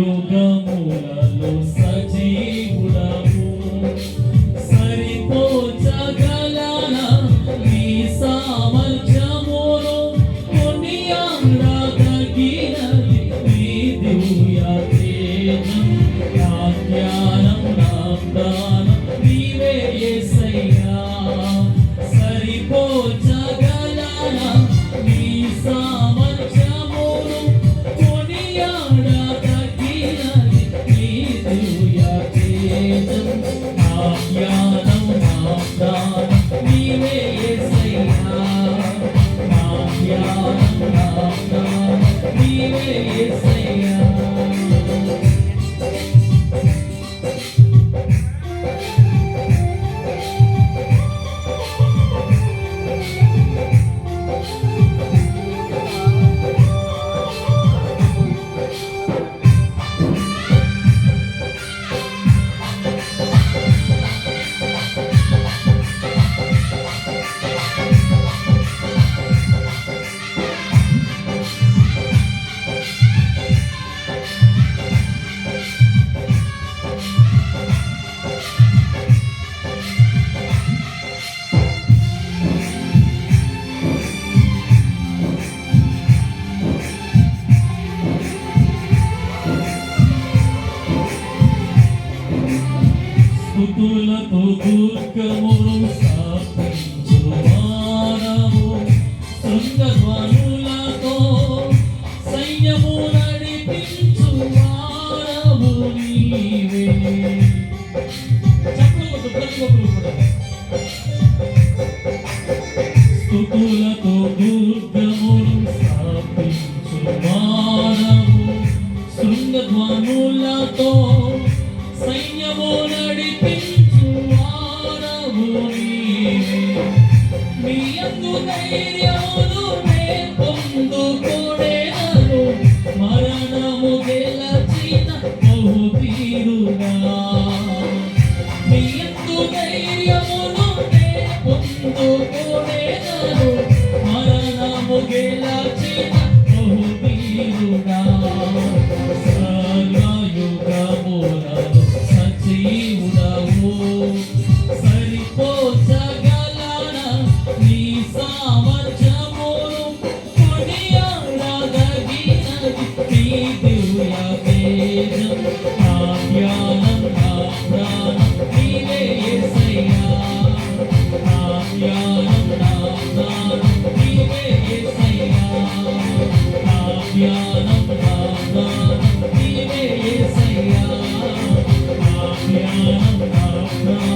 యుగములలో సజీవుడము సరిపోచగల నీ సామర్థ్యమును పుణ్యందగినది నీ దివ్య తేజం జ్ఞానం నాదా భక్తులతో దుర్గమును స్థాపించు మానము సుందరములతో సైన్యము నడిపించు మానము నీవే చెప్పకూడదు ప్రతి ఒక్కరు కూడా. స్థుతులతో దుర్గమును స్థాపించు మానము శృంగధ్వనులతో ధైర్యమును పొందుకు. Yeah.